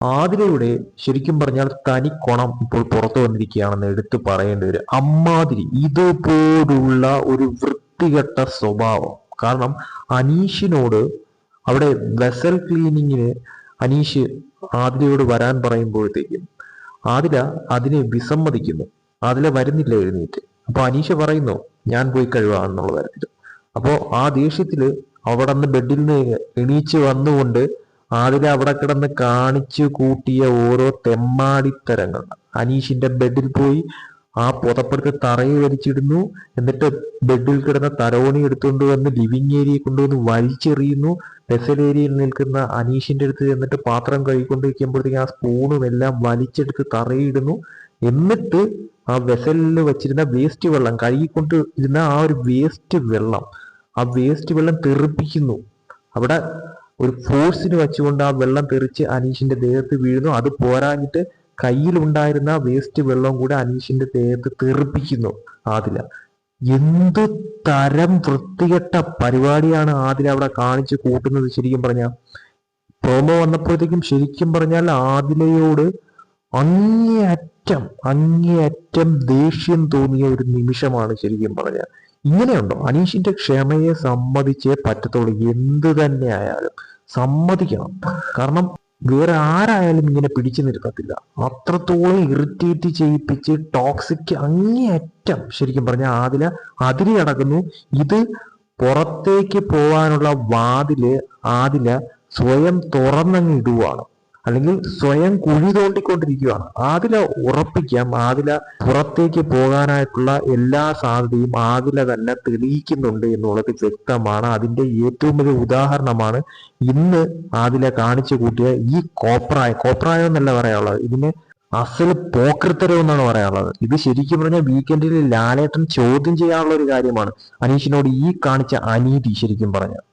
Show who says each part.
Speaker 1: ആതിരയുടെ ശരിക്കും പറഞ്ഞാൽ തനി കൊണം ഇപ്പോൾ പുറത്തു വന്നിരിക്കുകയാണെന്ന് എടുത്തു പറയേണ്ടി വരും അമ്മാതിരി ഇതുപോലുള്ള ഒരു വൃത്തികെട്ട സ്വഭാവം. കാരണം അനീഷിനോട് അവിടെ വെസൽ ക്ലീനിങ്ങിന് അനീഷ് ആതിരയോട് വരാൻ പറയുമ്പോഴത്തേക്കും ആതിര അതിനെ വിസമ്മതിക്കുന്നു. ആതിര വരുന്നില്ല എഴുന്നേറ്റ്. അപ്പൊ അനീഷ പറയുന്നു ഞാൻ പോയി കഴിവാന്നുള്ള തരത്തിൽ. അപ്പോ ആ ദേഷ്യത്തിൽ അവിടെ നിന്ന് ബെഡിൽ നിന്ന് എണീച്ച് വന്നുകൊണ്ട് ആതിര അവിടെ കിടന്ന് കാണിച്ചു കൂട്ടിയ ഓരോ തെമ്മാടിത്തരങ്ങൾ. അനീഷിന്റെ ബെഡിൽ പോയി ആ പുതപ്പെടുത്ത് തറയിൽ വലിച്ചിടുന്നു. എന്നിട്ട് ബെഡിൽ കിടന്ന തരോണി എടുത്തുകൊണ്ട് വന്ന് ലിവിങ് ഏരിയയിൽ കൊണ്ടുവന്ന് വലിച്ചെറിയുന്നു. വെസൽ ഏരിയയിൽ നിൽക്കുന്ന അനീഷിന്റെ അടുത്ത് എന്നിട്ട് പാത്രം കഴുകിക്കൊണ്ടിരിക്കുമ്പോഴത്തേക്കും ആ സ്പൂണും എല്ലാം വലിച്ചെടുത്ത് തറയിടുന്നു എന്നിട്ട് ആ വെസലിൽ വെച്ചിരുന്ന വേസ്റ്റ് വെള്ളം കഴുകിക്കൊണ്ട് ഇരുന്ന ആ ഒരു വേസ്റ്റ് വെള്ളം ആ വേസ്റ്റ് വെള്ളം തെറിപ്പിക്കുന്നു. അവിടെ ഒരു ഫോഴ്സിന് വെച്ചുകൊണ്ട് ആ വെള്ളം തെറിച്ച് അനീഷിന്റെ ദേഹത്ത് വീഴുന്നു. അത് പോരാഞ്ഞിട്ട് കയ്യിലുണ്ടായിരുന്ന വേസ്റ്റ് വെള്ളം കൂടെ അനീഷിന്റെ ദേഹത്ത് തെറിപ്പിക്കുന്നു ആദില. എന്ത് തരം വൃത്തികെട്ട പരിപാടിയാണ് ആദില അവിടെ കാണിച്ചു കൂട്ടുന്നത് ശരിക്കും പറഞ്ഞ? പ്രോമോ വന്നപ്പോഴത്തേക്കും ശരിക്കും പറഞ്ഞാൽ ആദിലയോട് അങ്ങേയറ്റം അങ്ങേയറ്റം ദേഷ്യം തോന്നിയ ഒരു നിമിഷമാണ് ശരിക്കും പറഞ്ഞ ഇങ്ങനെയുണ്ടോ? അനീഷിന്റെ ക്ഷമയെ സമ്മതിച്ചേ പറ്റത്തുള്ളൂ. എന്ത് തന്നെ ആയാലും സമ്മതിക്കണം. കാരണം വേറെ ആരായാലും ഇങ്ങനെ പിടിച്ചു നിർത്തത്തില്ല. അത്രത്തോളം ഇറിറ്റേറ്റ് ചെയ്യിപ്പിച്ച് ടോക്സിക് അങ്ങേയറ്റം ശരിക്കും പറഞ്ഞാൽ ആദില അതിരി അടക്കുന്നു. ഇത് പുറത്തേക്ക് പോകാനുള്ള വാതിൽ ആതില സ്വയം തുറന്നങ്ങ് ഇടുവാണ്. അല്ലെങ്കിൽ സ്വയം കുഴി തോണ്ടിക്കൊണ്ടിരിക്കുകയാണ് ആദില ഉറപ്പിക്കാം. ആദില പുറത്തേക്ക് പോകാനായിട്ടുള്ള എല്ലാ സാധ്യതയും ആദില തന്നെ തെളിയിക്കുന്നുണ്ട് എന്നുള്ളത് വ്യക്തമാണ്. അതിന്റെ ഏറ്റവും വലിയ ഉദാഹരണമാണ് ഇന്ന് ആദില കാണിച്ചു കൂട്ടിയ ഈ കോപ്രായം. കോപ്രായം എന്നല്ല പറയാനുള്ളത്. ഇതിന് അസൽ പോക്കൃത്തരം എന്നാണ് പറയാനുള്ളത്. ഇത് ശരിക്കും പറഞ്ഞാൽ വീക്കെൻഡിൽ ലാലേട്ടൻ ചോദ്യം ചെയ്യാനുള്ള ഒരു കാര്യമാണ്. അനീഷിനോട് ഈ കാണിച്ച അനീതി ശരിക്കും പറഞ്ഞാൽ.